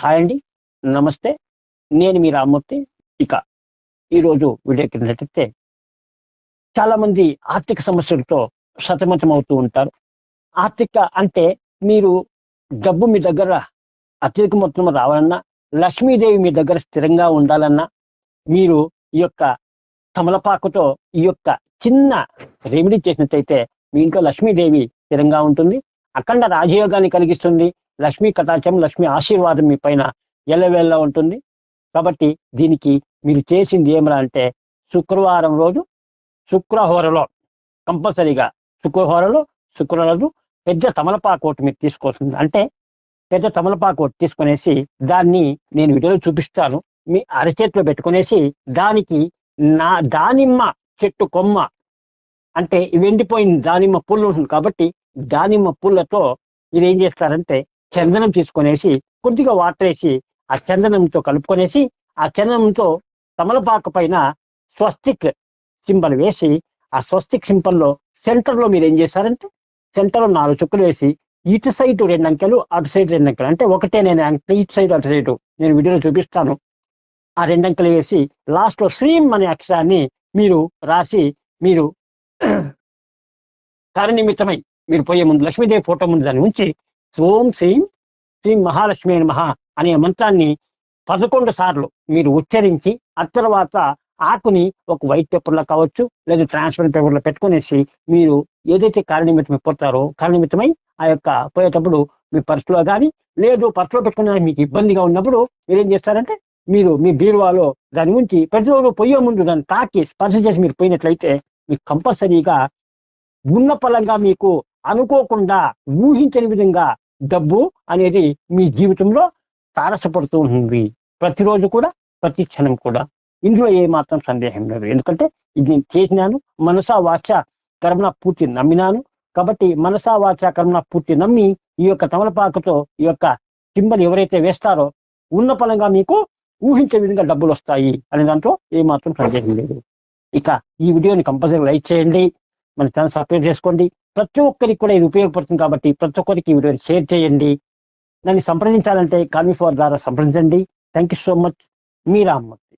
Hi అండి. నమస్తే. నేను మీ రామ్మూర్తి. ఇక ఈరోజు వీడియో కిందటైతే చాలామంది ఆర్థిక సమస్యలతో సతమతం అవుతూ ఉంటారు. ఆర్థిక అంటే మీరు డబ్బు మీ దగ్గర అత్యధిక మొత్తం రావాలన్నా లక్ష్మీదేవి మీ దగ్గర స్థిరంగా ఉండాలన్నా మీరు ఈ యొక్క తమలపాకుతో ఈ యొక్క చిన్న రెమెడీ చేసినట్టయితే మీ ఇంట్లో లక్ష్మీదేవి స్థిరంగా ఉంటుంది. అఖండ రాజయోగాన్ని కలిగిస్తుంది. లక్ష్మీ కటాచం లక్ష్మీ ఆశీర్వాదం మీ పైన ఎల్లవేళ్ళ ఉంటుంది. కాబట్టి దీనికి మీరు చేసింది ఏమరా అంటే శుక్రవారం రోజు శుక్రహోరలో కంపల్సరీగా శుక్రహోరలో శుక్రవారం పెద్ద తమలపాకు ఒకటి మీరు తీసుకోవాల్సింది. అంటే పెద్ద తమలపాకు ఒకటి తీసుకునేసి దాన్ని నేను వీడియోలో చూపిస్తాను. మీ అరచేతిలో పెట్టుకునేసి దానికి నా దానిమ్మ చెట్టు కొమ్మ అంటే ఇవి దానిమ్మ పుల్లు ఉంటుంది కాబట్టి దానిమ్మ పుల్లతో మీరు ఏం చేస్తారంటే చందనం తీసుకొనేసి కొద్దిగా వాటర్ వేసి ఆ చందనంతో కలుపుకొనేసి ఆ చందనంతో తమలపాకు పైన స్వస్తిక్ సింబల్ వేసి ఆ స్వస్తిక్ సింబల్లో సెంటర్లో మీరు ఏం చేశారంటే సెంటర్లో నాలుగు చుక్కలు వేసి ఇటు సైడ్ రెండు అంకెలు అటు సైడ్ రెండు అంకెలు. అంటే ఒకటే నేను అంకె ఇటు సైడ్ అటు సైడ్. నేను వీడియోలో చూపిస్తాను. ఆ రెండు అంకెలు వేసి లాస్ట్లో శ్రీం అనే అక్షరాన్ని మీరు రాసి మీరు నిమిత్తమై మీరు పోయే ముందు లక్ష్మీదేవి ఫోటో ముందు దాన్ని ఉంచి ఓం శ్రీం శ్రీ మహాలక్ష్మి మహా అనే మంత్రాన్ని పదకొండు సార్లు మీరు ఉచ్చరించి ఆ తర్వాత ఆకుని ఒక వైట్ పేపర్లో కావచ్చు లేదా ట్రాన్స్పరెంట్ పేపర్లో పెట్టుకునేసి మీరు ఏదైతే కారణమితమై పోతారో కారణమితమై ఆ యొక్క పోయేటప్పుడు మీ పర్సులో కానీ లేదు పర్సులో పెట్టుకునే మీకు ఇబ్బందిగా ఉన్నప్పుడు మీరు ఏం చేస్తారంటే మీరు మీ బీరువాలో దాని ఉంచి ప్రతిరోజు పోయే ముందు దాన్ని తాకి స్పర్శ చేసి మీరు పోయినట్లయితే మీకు కంపల్సరీగా ఉన్న పలంగా మీకు అనుకోకుండా ఊహించని విధంగా డబ్బు అనేది మీ జీవితంలో తారసపడుతూ ఉంటుంది. ప్రతిరోజు కూడా ప్రతి క్షణం కూడా. ఇందులో ఏ మాత్రం సందేహం లేదు. ఎందుకంటే ఇది నేను చేసినాను మనసా వాచ కర్మణ పూర్తి నమ్మినాను. కాబట్టి మనసా వాచ కర్మణ పూర్తి నమ్మి ఈ యొక్క తమలపాకుతో ఈ యొక్క సింబల్ ఎవరైతే వేస్తారో ఉన్న పలంగా మీకు ఊహించే విధంగా డబ్బులు వస్తాయి అనే దాంట్లో ఏమాత్రం సందేహం లేదు. ఇక ఈ వీడియోని కంపల్సరీ లైక్ చేయండి. మన ఛానల్ సబ్స్క్రైబ్ చేసుకోండి. ప్రతి ఒక్కరికి కూడా ఇది ఉపయోగపడుతుంది కాబట్టి ప్రతి ఒక్కరికి వీడియో షేర్ చేయండి. దాన్ని సంప్రదించాలంటే కాన్వీ ఫోర్ ద్వారా సంప్రదించండి. థ్యాంక్ యూ సో మచ్ మీ రామ్మూర్తి.